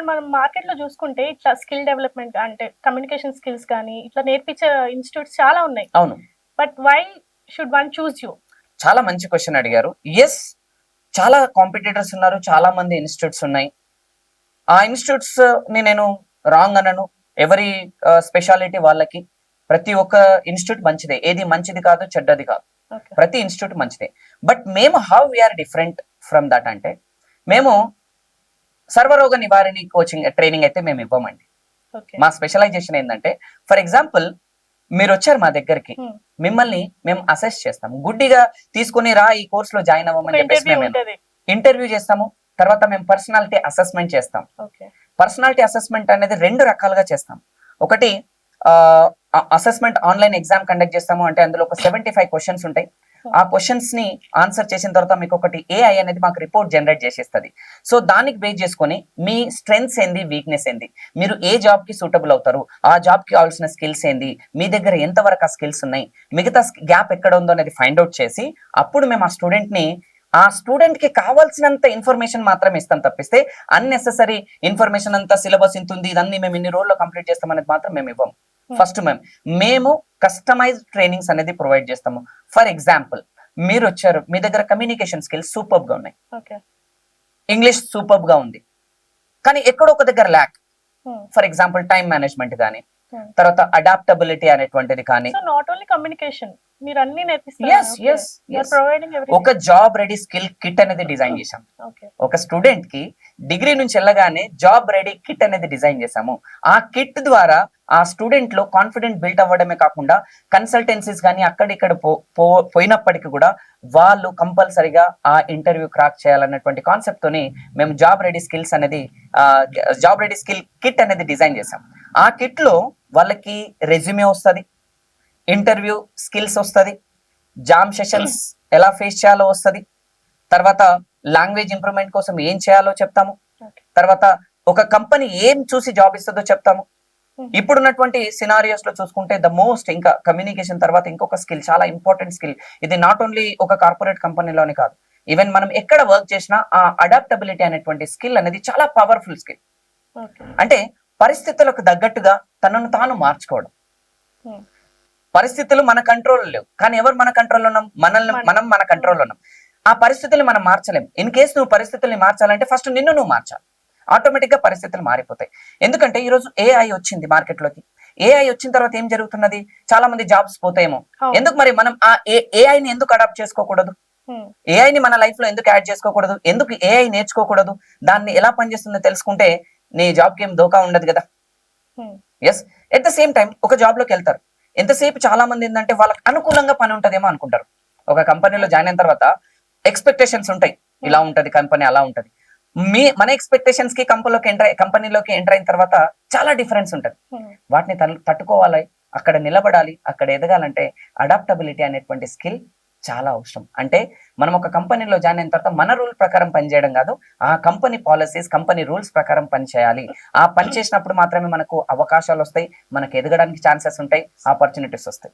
ఇప్పుడు మనం మార్కెట్లో చూసుకుంటే ఇట్లా స్కిల్ డెవలప్మెంట్ అంటే కమ్యూనికేషన్ స్కిల్స్ కానీ ఇట్లా నేర్పించే ఇన్స్టిట్యూట్స్ చాలా ఉన్నాయి. అవును. But why should one choose you చాలా మంచి క్వశ్చన్ అడిగారు. ఎస్ చాలా కాంపిటేటర్స్ ఉన్నారు చాలా మంది ఇన్స్టిట్యూట్స్ ఉన్నాయి. ఆ ఇన్స్టిట్యూట్స్ని నేను రాంగ్ అనను. ఎవరి స్పెషాలిటీ వాళ్ళకి ప్రతి ఒక్క ఇన్స్టిట్యూట్ మంచిదే. ఏది మంచిది కాదు చెడ్డది కాదు. ప్రతి ఇన్స్టిట్యూట్ మంచిదే. బట్ మేము how we are different from that అంటే మేము సర్వరోగ నివారణి కోచింగ్ ట్రైనింగ్ అయితే మేము ఇవ్వమండి. మా స్పెషలైజేషన్ ఏంటంటే ఫర్ ఎగ్జాంపుల్ మీరు వచ్చారు మా దగ్గరికి Hmm. మిమ్మల్ని మేము అసెస్ చేస్తాము. గుడ్డిగా తీసుకుని రా ఈ కోర్స్లో జాయిన్ అవ్వమని చెప్పేసి ఇంటర్వ్యూ మేము ఉంటది. ఇంటర్వ్యూ చేస్తాము. తర్వాత మేము పర్సనాలిటీ అసెస్మెంట్ చేస్తాం. పర్సనాలిటీ అసెస్మెంట్ అనేది రెండు రకాలుగా చేస్తాం. ఒకటి అసెస్మెంట్ ఆన్లైన్ ఎగ్జామ్ కండక్ట్ చేస్తాము అంటే అందులో ఒక సెవెంటీ ఫైవ్ క్వశ్చన్స్ ఉంటాయి. ఆ క్వశ్చన్స్ని ఆన్సర్ చేసిన తర్వాత మీకు ఒకటి ఏఐ అనేది మాకు రిపోర్ట్ జనరేట్ చేసేస్తుంది. సో దానికి బేస్ చేసుకొని మీ స్ట్రెంగ్స్ ఏంది వీక్నెస్ ఏంది? మీరు ఏ జాబ్కి సూటబుల్ అవుతారు? ఆ జాబ్కి కావాల్సిన స్కిల్స్ ఏంది? మీ దగ్గర ఎంతవరకు ఆ స్కిల్స్ ఉన్నాయి? మిగతా గ్యాప్ ఎక్కడ ఉందో అనేది ఫైండ్ అవుట్ చేసి అప్పుడు మేము ఆ స్టూడెంట్ని ఆ స్టూడెంట్కి కావాల్సినంత ఇన్ఫర్మేషన్ మాత్రమే ఇస్తాం తప్పిస్తే అన్నెసెసరీ ఇన్ఫర్మేషన్ అంతా సిలబస్ ఇంత ఉంది ఇదన్నీ మేము ఇన్ని రోజుల్లో కంప్లీట్ చేస్తాం అనేది మాత్రం మేము ఇవ్వం ఫస్ట్ మేము మేము కస్టమైజ్ ట్రైనింగ్స్ అనేది ప్రొవైడ్ చేస్తాము. ఫర్ ఎగ్జాంపుల్ మీరు వచ్చారు మీ దగ్గర కమ్యూనికేషన్ స్కిల్స్ సూపర్గా ఉన్నాయి. ఇంగ్లీష్ సూపర్గా ఉంది. కానీ ఎక్కడో ఒక దగ్గర lack for example time management కానీ. తర్వాత అడాప్టబిలిటీ అనేటువంటిది కానీ. నాట్ ఓన్లీ కమ్యూనికేషన్ మీరు అన్ని ఒక జాబ్ రెడీ స్కిల్ కిట్ అనేది డిజైన్ చేశాం. ఒక స్టూడెంట్కి డిగ్రీ నుంచి వెళ్ళగానే జాబ్ రెడీ కిట్ అనేది డిజైన్ చేశాము. ఆ కిట్ ద్వారా ఆ స్టూడెంట్లో కాన్ఫిడెంట్ బిల్డ్ అవ్వడమే కాకుండా కన్సల్టెన్సీస్ కానీ అక్కడిక్కడ పో పోయినప్పటికీ కూడా వాళ్ళు కంపల్సరిగా ఆ ఇంటర్వ్యూ క్రాక్ చేయాలన్నటువంటి కాన్సెప్ట్ తోని మేము జాబ్ రెడీ స్కిల్స్ అనేది జాబ్ రెడీ స్కిల్ కిట్ అనేది డిజైన్ చేసాం ఆ కిట్లో వాళ్ళకి రెజ్యూమే వస్తుంది ఇంటర్వ్యూ స్కిల్స్ వస్తుంది జామ్ సెషన్స్ ఎలా ఫేస్ చేయాలో వస్తుంది తర్వాత లాంగ్వేజ్ ఇంప్రూవ్మెంట్ కోసం ఏం చేయాలో చెప్తాము. తర్వాత ఒక కంపెనీ ఏం చూసి జాబ్ ఇస్తుందో చెప్తాము. ఇప్పుడున్నటువంటి సినారియోస్లో చూసుకుంటే ద మోస్ట్ ఇంకా కమ్యూనికేషన్ తర్వాత ఇంకొక స్కిల్ చాలా ఇంపార్టెంట్ స్కిల్ ఇది నాట్ ఓన్లీ ఒక కార్పొరేట్ కంపెనీలోనే కాదు. ఈవెన్ మనం ఎక్కడ వర్క్ చేసినా ఆ అడాప్టబిలిటీ అనేటువంటి స్కిల్ అనేది చాలా పవర్ఫుల్ స్కిల్ అంటే పరిస్థితులకు తగ్గట్టుగా తనను తాను మార్చుకోవడం. పరిస్థితులు మన కంట్రోల్ లేవు. కానీ ఎవరు మన కంట్రోల్ ఉన్నాం? మనల్ని మన- మనం మన కంట్రోల్ ఉన్నాం. ఆ పరిస్థితుల్ని మనం మార్చలేం. ఇన్ కేసు నువ్వు పరిస్థితుల్ని మార్చాలంటే ఫస్ట్ నిన్ను నువ్వు మార్చాలి. ఆటోమేటిక్గా పరిస్థితులు మారిపోతాయి. ఎందుకంటే ఈ రోజు ఏఐ వచ్చింది మార్కెట్లోకి ఏఐ వచ్చిన తర్వాత ఏం జరుగుతున్నది? చాలా మంది జాబ్స్ పోతాయేమో. ఎందుకు మరి మనం ఆ ఏఐ ని ఎందుకు అడాప్ట్ చేసుకోకూడదు? ఏఐ ని మన లైఫ్లో ఎందుకు యాడ్ చేసుకోకూడదు? ఎందుకు ఏఐ నేర్చుకోకూడదు? దాన్ని ఎలా పనిచేస్తుందో తెలుసుకుంటే నీ జాబ్కి ఏం దోకా ఉండదు కదా. Yes at the same time ఒక జాబ్లోకి వెళ్తారు. ఎంతసేపు చాలా మంది ఏంటంటే వాళ్ళకి అనుకూలంగా పని ఉంటదేమో అనుకుంటారు. ఒక కంపెనీలో జాయిన్ అయిన తర్వాత ఎక్స్పెక్టేషన్స్ ఉంటాయి. ఇలా ఉంటది కంపెనీ అలా ఉంటది. మీ మన ఎక్స్పెక్టేషన్స్కి కంపెనీలోకి ఎంటర్ కంపెనీలోకి ఎంటర్ అయిన తర్వాత చాలా డిఫరెన్స్ ఉంటది. వాటిని తను- తట్టుకోవాలి అక్కడ నిలబడాలి అక్కడ ఎదగాలంటే అడాప్టబిలిటీ అనేటువంటి స్కిల్ చాలా అవసరం. అంటే మనం ఒక కంపెనీలో జాయిన్ అయిన తర్వాత మన రూల్ ప్రకారం పనిచేయడం కాదు ఆ కంపెనీ పాలసీస్ కంపెనీ రూల్స్ ప్రకారం పనిచేయాలి. ఆ పని చేసినప్పుడు మాత్రమే మనకు అవకాశాలు వస్తాయి మనకు ఎదగడానికి ఛాన్సెస్ ఉంటాయి ఆపర్చునిటీస్ వస్తాయి.